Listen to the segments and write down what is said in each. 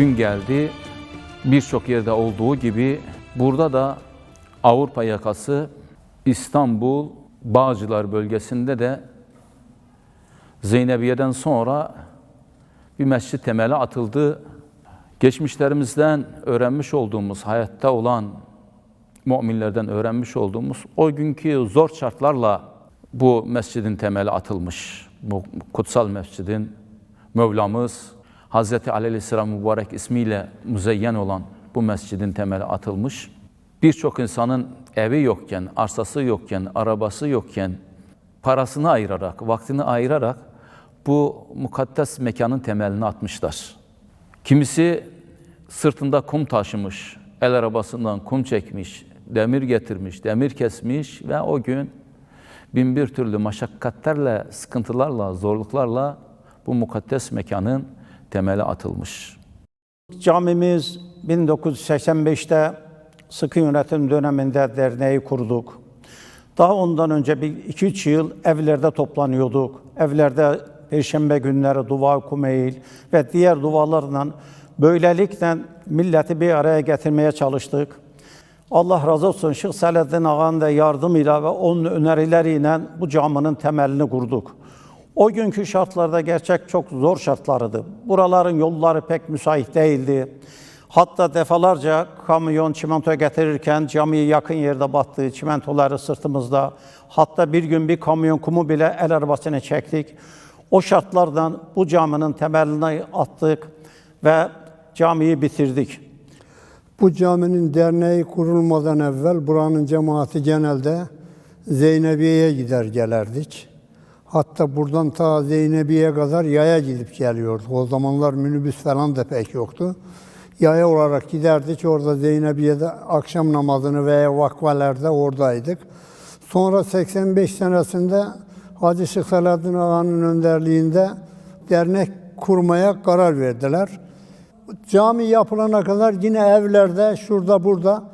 gün geldi. Birçok yerde olduğu gibi burada da Avrupa yakası İstanbul Bağcılar bölgesinde de Zeynebiye'den sonra bir mescit temeli atıldı. Geçmişlerimizden öğrenmiş olduğumuz, hayatta olan müminlerden öğrenmiş olduğumuz o günkü zor şartlarla bu mescidin temeli atılmış. Bu kutsal mescidin Mevlamız Hazreti Ali Aleyhisselam mübarek ismiyle müzeyyen olan bu mescidin temeli atılmış. Birçok insanın evi yokken, arsası yokken, arabası yokken parasını ayırarak, vaktini ayırarak bu mukaddes mekanın temelini atmışlar. Kimisi sırtında kum taşımış, el arabasından kum çekmiş, demir getirmiş, demir kesmiş ve o gün bin bir türlü maşakkatlerle, sıkıntılarla, zorluklarla bu mukaddes mekanın temeli atılmış. Camimiz 1985'te sıkı yönetim döneminde derneği kurduk. Daha ondan önce bir iki üç yıl evlerde toplanıyorduk. Evlerde Perşembe günleri dua kumeyil ve diğer dualarla böylelikle milleti bir araya getirmeye çalıştık. Allah razı olsun Şeyh Selahattin Ağa'nın da yardımıyla ve onun önerileriyle bu caminin temelini kurduk. O günkü şartlarda gerçek çok zor şartlarıydı. Buraların yolları pek müsait değildi. Hatta defalarca kamyon çimento getirirken camiye yakın yerde battığı çimentoları sırtımızda. Hatta bir gün bir kamyon kumu bile el arabasına çektik. O şartlardan bu caminin temelini attık ve camiyi bitirdik. Bu caminin derneği kurulmadan evvel buranın cemaati genelde Zeynebiye'ye gider gelerdik. Hatta buradan ta Zeynebiye'ye kadar yaya gidip geliyorduk. O zamanlar minibüs falan da pek yoktu. Yaya olarak giderdik. Orada Zeynebiye'de akşam namazını veya vakfelerde oradaydık. Sonra 85 senesinde Hacı Şeyh Selahattin Ağa'nın önderliğinde dernek kurmaya karar verdiler. Cami yapılana kadar yine evlerde, şurada burada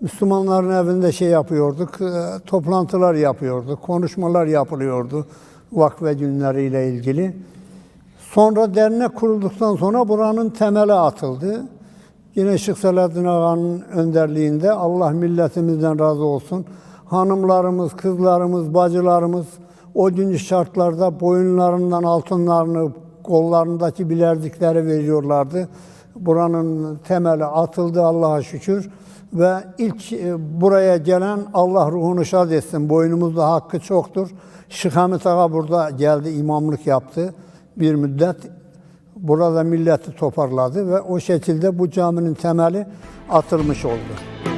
Müslümanların evinde şey yapıyorduk, e, toplantılar yapıyorduk, konuşmalar yapılıyordu vakfe günleriyle ilgili. Sonra dernek kurulduktan sonra buranın temeli atıldı. Yine Şeyh Selahattin Ağa'nın önderliğinde Allah milletimizden razı olsun. Hanımlarımız, kızlarımız, bacılarımız o günkü şartlarda boyunlarından altınlarını, kollarındaki bilerdikleri veriyorlardı. Buranın temeli atıldı Allah'a şükür ve ilk e, buraya gelen Allah ruhunu şad etsin. Boynumuzda hakkı çoktur. Şeyh Hamit Ağa burada geldi, imamlık yaptı bir müddet. Burada milleti toparladı ve o şekilde bu caminin temeli atılmış oldu.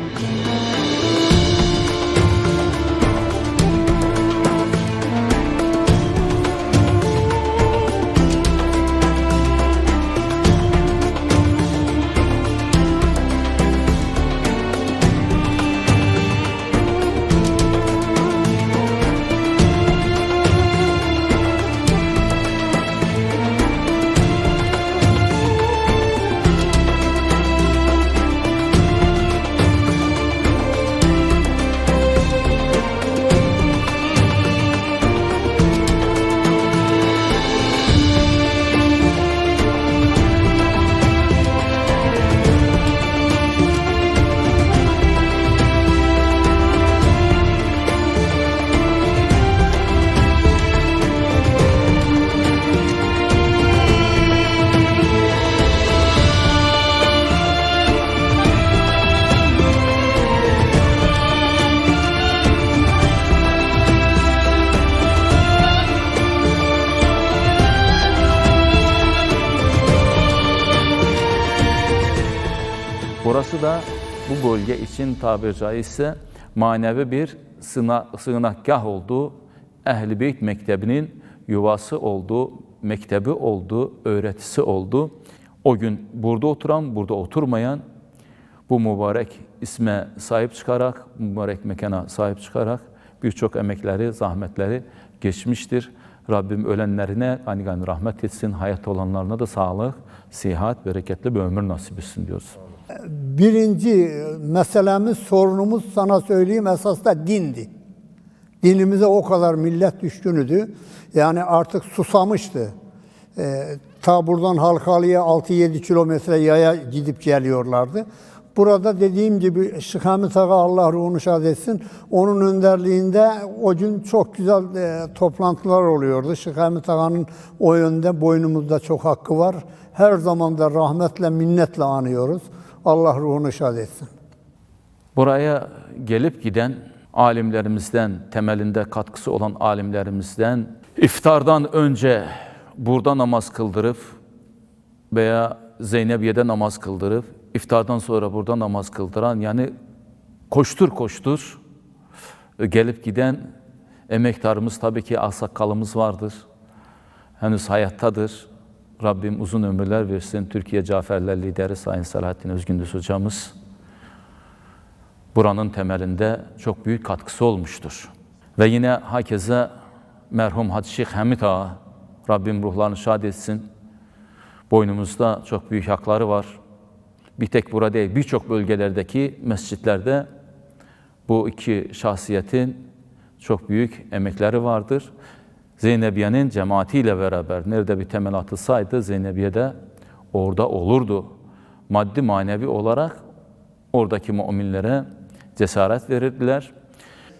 Burası da bu bölge için tabiri caizse manevi bir sığına, sığınakgah oldu. Ehl-i Beyt Mektebi'nin yuvası oldu, mektebi oldu, öğretisi oldu. O gün burada oturan, burada oturmayan bu mübarek isme sahip çıkarak, mübarek mekana sahip çıkarak birçok emekleri, zahmetleri geçmiştir. Rabbim ölenlerine gani gani rahmet etsin, hayatta olanlarına da sağlık, sihat, bereketli bir ömür nasip etsin diyoruz. Birinci meselemiz, sorunumuz sana söyleyeyim esas da dindi. Dinimize o kadar millet düşkünüdü. Yani artık susamıştı. Ee, Ta buradan Halkalı'ya 6-7 kilometre yaya gidip geliyorlardı. Burada dediğim gibi Hamit Ağa Allah ruhunu şad etsin. Onun önderliğinde o gün çok güzel e, toplantılar oluyordu. Hamit Ağa'nın o yönde boynumuzda çok hakkı var. Her zaman da rahmetle, minnetle anıyoruz. Allah ruhunu şad etsin. Buraya gelip giden alimlerimizden, temelinde katkısı olan alimlerimizden iftardan önce burada namaz kıldırıp veya Zeynebiye'de namaz kıldırıp iftardan sonra burada namaz kıldıran yani koştur koştur gelip giden emektarımız tabii ki aksakalımız vardır. Henüz hayattadır. Rabbim uzun ömürler versin. Türkiye Caferler lideri Sayın Selahattin Özgündüz hocamız buranın temelinde çok büyük katkısı olmuştur. Ve yine hakeze merhum Hacı Şeyh Hamid Ağa, Rabbim ruhlarını şad etsin. Boynumuzda çok büyük hakları var. Bir tek burada değil, birçok bölgelerdeki mescitlerde bu iki şahsiyetin çok büyük emekleri vardır. Zeynebiye'nin cemaatiyle beraber nerede bir temel atılsaydı Zeynebiye de orada olurdu. Maddi manevi olarak oradaki müminlere cesaret verirdiler.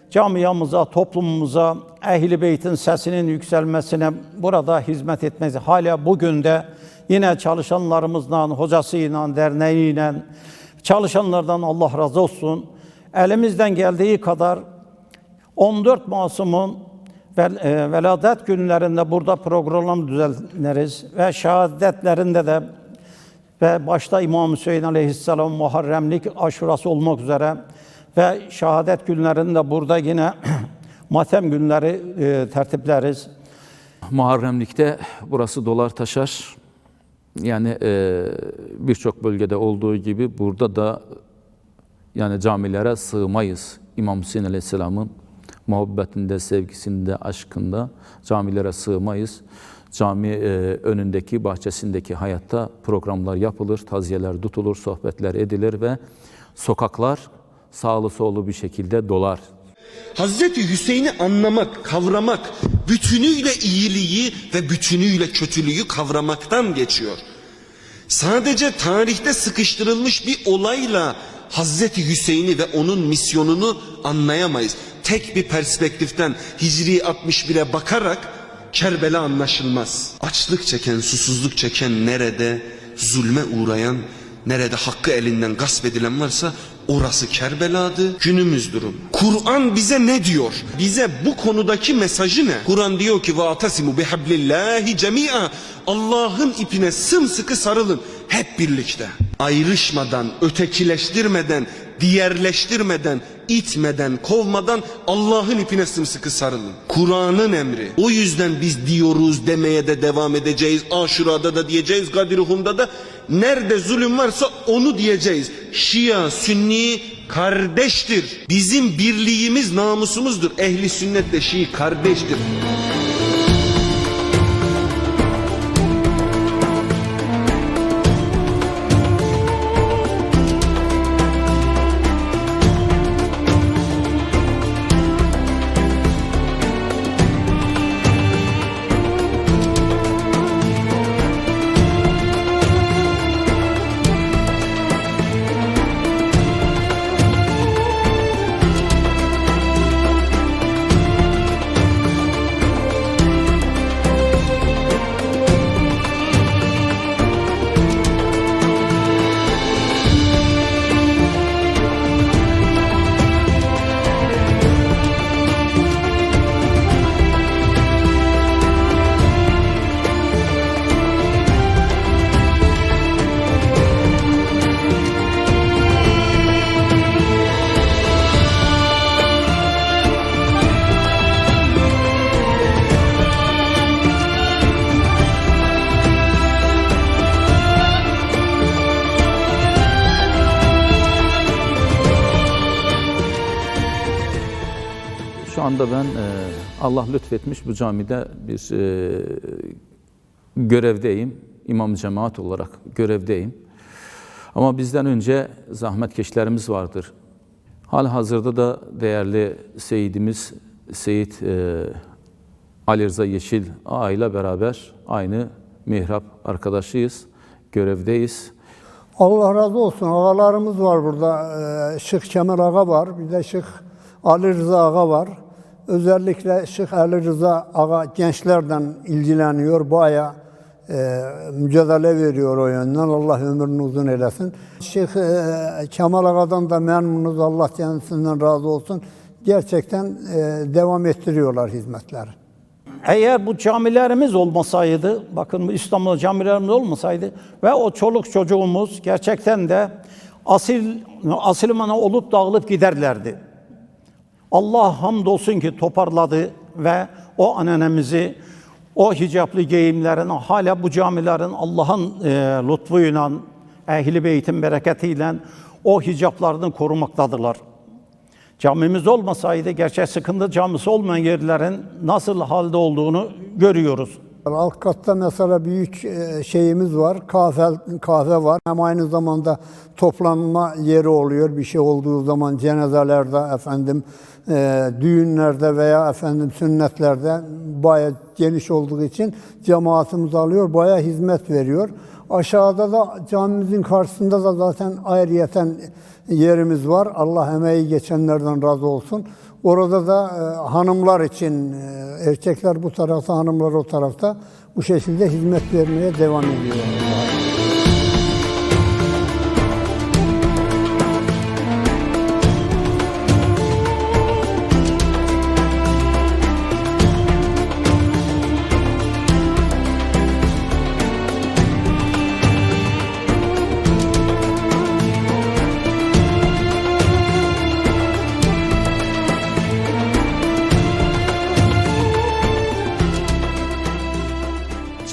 Camiamıza, toplumumuza, Ehl-i Beyt'in sesinin yükselmesine burada hizmet etmesi hala bugün de yine çalışanlarımızla, hocasıyla, derneğiyle, çalışanlardan Allah razı olsun. Elimizden geldiği kadar 14 Masum'un e, veladet günlerinde burada program düzenleriz ve şehadetlerinde de ve başta İmam Hüseyin Aleyhisselam Muharremlik aşurası olmak üzere ve şehadet günlerinde burada yine matem günleri e, tertipleriz. Muharremlikte burası dolar taşar. Yani e, birçok bölgede olduğu gibi burada da yani camilere sığmayız. İmam Hüseyin Aleyhisselam'ın muhabbetinde, sevgisinde, aşkında camilere sığmayız. Cami e, önündeki, bahçesindeki hayatta programlar yapılır, taziyeler tutulur, sohbetler edilir ve sokaklar sağlı sollu bir şekilde dolar. Hazreti Hüseyin'i anlamak, kavramak, bütünüyle iyiliği ve bütünüyle kötülüğü kavramaktan geçiyor. Sadece tarihte sıkıştırılmış bir olayla Hazreti Hüseyin'i ve onun misyonunu anlayamayız tek bir perspektiften Hicri 61'e bakarak Kerbela anlaşılmaz. Açlık çeken, susuzluk çeken nerede zulme uğrayan, nerede hakkı elinden gasp edilen varsa orası Kerbela'dı. Günümüz durum. Kur'an bize ne diyor? Bize bu konudaki mesajı ne? Kur'an diyor ki vatasimu bihablillahi cemia. Allah'ın ipine sımsıkı sarılın hep birlikte. Ayrışmadan, ötekileştirmeden, diğerleştirmeden itmeden, kovmadan Allah'ın ipine sımsıkı sarılın. Kur'an'ın emri. O yüzden biz diyoruz demeye de devam edeceğiz. Aşura'da da diyeceğiz, Gadiruhum'da da. Nerede zulüm varsa onu diyeceğiz. Şia, Sünni kardeştir. Bizim birliğimiz namusumuzdur. Ehli sünnetle Şii kardeştir. Şu anda ben e, Allah lütfetmiş bu camide bir e, görevdeyim. İmam cemaat olarak görevdeyim. Ama bizden önce zahmetkeşlerimiz vardır. Hal hazırda da değerli Seyidimiz Seyit e, Ali Rıza Yeşil Ağa ile beraber aynı mihrap arkadaşıyız, görevdeyiz. Allah razı olsun. Ağalarımız var burada. Ee, Şık Kemal Ağa var. Bir de Şık Ali Rıza Ağa var. Özellikle Şık Ali Rıza Ağa gençlerden ilgileniyor. Bayağı e, mücadele veriyor o yönden. Allah ömrünü uzun eylesin. Şık e, Kemal Ağa'dan da memnunuz. Allah kendisinden razı olsun. Gerçekten e, devam ettiriyorlar hizmetleri. Eğer bu camilerimiz olmasaydı, bakın bu İstanbul'da camilerimiz olmasaydı ve o çoluk çocuğumuz gerçekten de asil asilmana olup dağılıp giderlerdi. Allah hamdolsun ki toparladı ve o ananemizi, o hicaplı giyimlerin hala bu camilerin Allah'ın e, lütfuyla, ehli beytin bereketiyle o hicaplarını korumaktadırlar. Camimiz olmasaydı gerçek sıkıntı camisi olmayan yerlerin nasıl halde olduğunu görüyoruz. Alt katta mesela büyük e, şeyimiz var, kahve, kahve var. Hem aynı zamanda toplanma yeri oluyor. Bir şey olduğu zaman cenazelerde, efendim e, düğünlerde veya efendim sünnetlerde bayağı geniş olduğu için cemaatimiz alıyor, bayağı hizmet veriyor. Aşağıda da camimizin karşısında da zaten ayrıyeten yerimiz var. Allah emeği geçenlerden razı olsun. Orada da e, hanımlar için, e, erkekler bu tarafta, hanımlar o tarafta bu şekilde hizmet vermeye devam ediyor.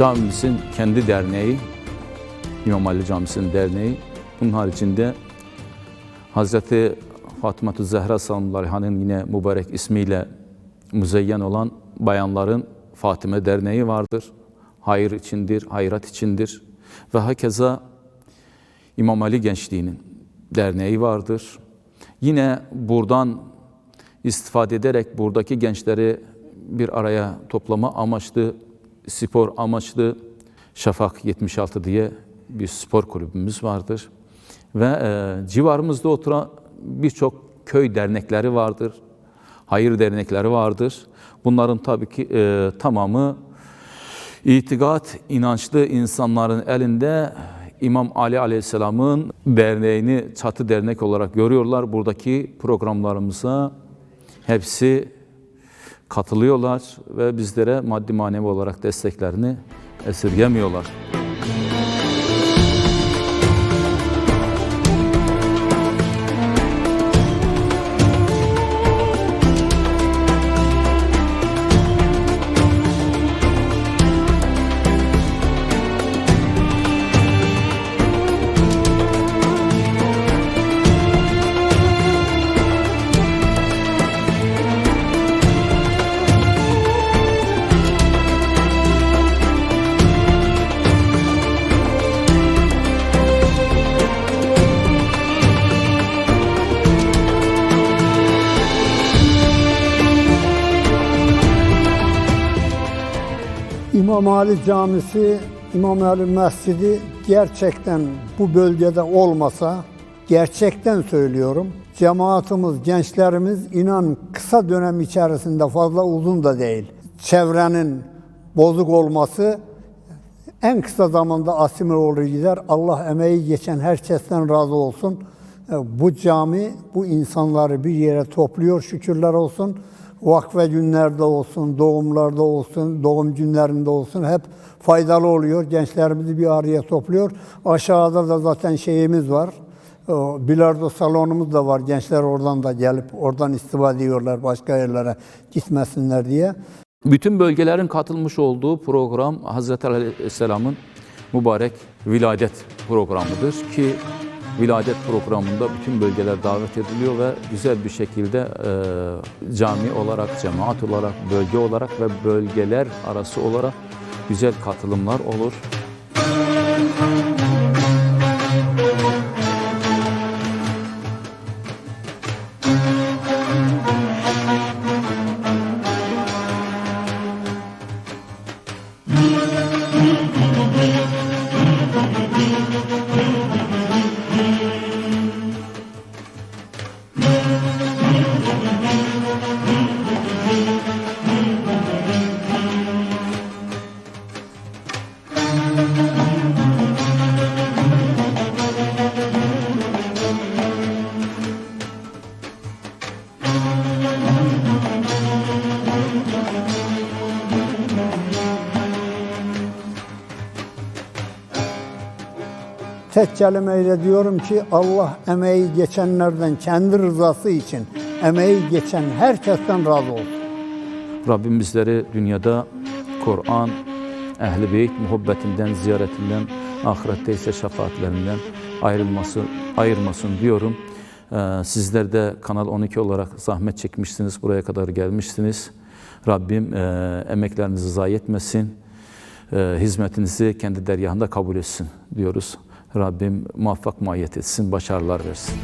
Camimizin kendi derneği, İmam Ali Camisi'nin derneği. Bunun haricinde Hazreti Fatıma Zehra Sallallahu yine mübarek ismiyle müzeyyen olan bayanların Fatime Derneği vardır. Hayır içindir, hayrat içindir. Ve hakeza İmam Ali Gençliği'nin derneği vardır. Yine buradan istifade ederek buradaki gençleri bir araya toplama amaçlı, spor amaçlı Şafak 76 diye bir spor kulübümüz vardır. Ve e, civarımızda oturan birçok köy dernekleri vardır. Hayır dernekleri vardır. Bunların tabii ki e, tamamı itikat, inançlı insanların elinde İmam Ali Aleyhisselam'ın derneğini çatı dernek olarak görüyorlar. Buradaki programlarımıza hepsi katılıyorlar ve bizlere maddi manevi olarak desteklerini esirgemiyorlar. İmam Ali Camisi, İmam Ali Mescidi gerçekten bu bölgede olmasa, gerçekten söylüyorum, cemaatimiz, gençlerimiz inan kısa dönem içerisinde fazla uzun da değil. Çevrenin bozuk olması en kısa zamanda asimil olur gider. Allah emeği geçen herkesten razı olsun. E, Bu cami bu insanları bir yere topluyor şükürler olsun. Vakfe günlerde olsun, doğumlarda olsun, doğum günlerinde olsun hep faydalı oluyor. Gençlerimizi bir araya topluyor. Aşağıda da zaten şeyimiz var. Bilardo salonumuz da var. Gençler oradan da gelip oradan istifade ediyorlar başka yerlere gitmesinler diye. Bütün bölgelerin katılmış olduğu program Hazreti Aleyhisselam'ın mübarek viladet programıdır ki viladet programında bütün bölgeler davet ediliyor ve güzel bir şekilde e, cami olarak, cemaat olarak, bölge olarak ve bölgeler arası olarak güzel katılımlar olur. Tek kelimeyle diyorum ki Allah emeği geçenlerden kendi rızası için emeği geçen herkesten razı olsun. Rabbim bizleri dünyada Kur'an, Ehl-i Beyt muhabbetinden, ziyaretinden, ahirette ise şefaatlerinden ayrılması, ayırmasın diyorum. Sizler de Kanal 12 olarak zahmet çekmişsiniz, buraya kadar gelmişsiniz. Rabbim emeklerinizi zayi etmesin, hizmetinizi kendi deryahında kabul etsin diyoruz. Rabbim muvaffak muayyet etsin, başarılar versin.